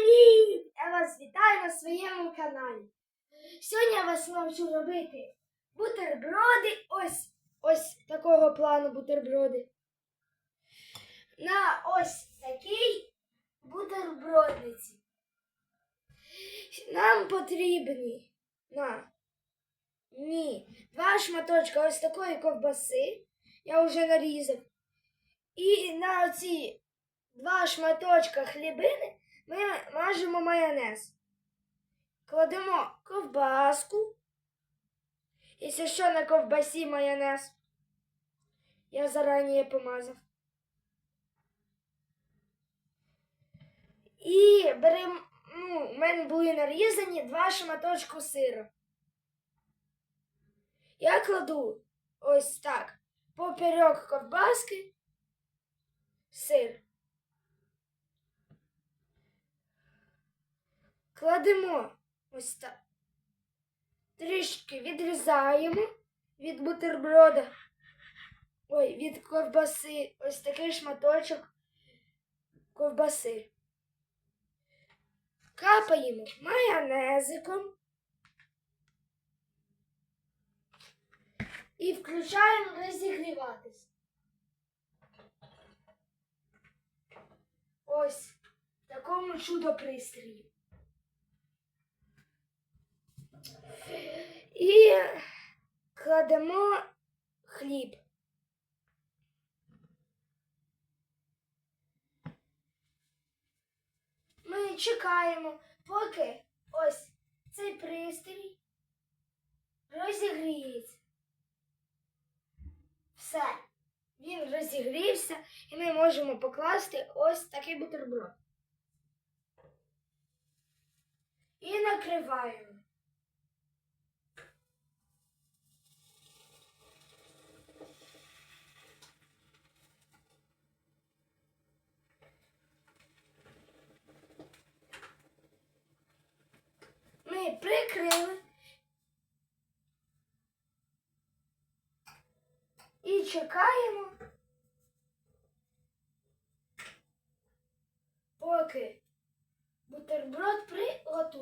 Привіт! Я вас вітаю на своєму каналі. Сьогодні я вас навчу робити бутерброди. Ось ось такого плану бутерброди. На ось такій бутербродниці. Нам потрібні на ні, два шматочка ось такої ковбаси. Я вже нарізав. І на ці два шматочка хлібини ми мажемо майонез. Кладемо ковбаску. Якщо що на ковбасі майонез. Я зарані помазав. І беремо, ну, у мене були нарізані два шматочку сиру. Я кладу ось так поперек ковбаски сир. Кладемо ось так. Трішки відрізаємо від бутерброда. Ой, від ковбаси. Ось такий шматочок ковбаси. Капаємо майонезиком. І включаємо розігріватись. Ось в такому чудо пристрої. І кладемо хліб. Ми чекаємо, поки ось цей пристрій розігріється. Все, він розігрівся, і ми можемо покласти ось такий бутерброд. І накриваємо. Ми і чекаємо, поки бутерброд приготується.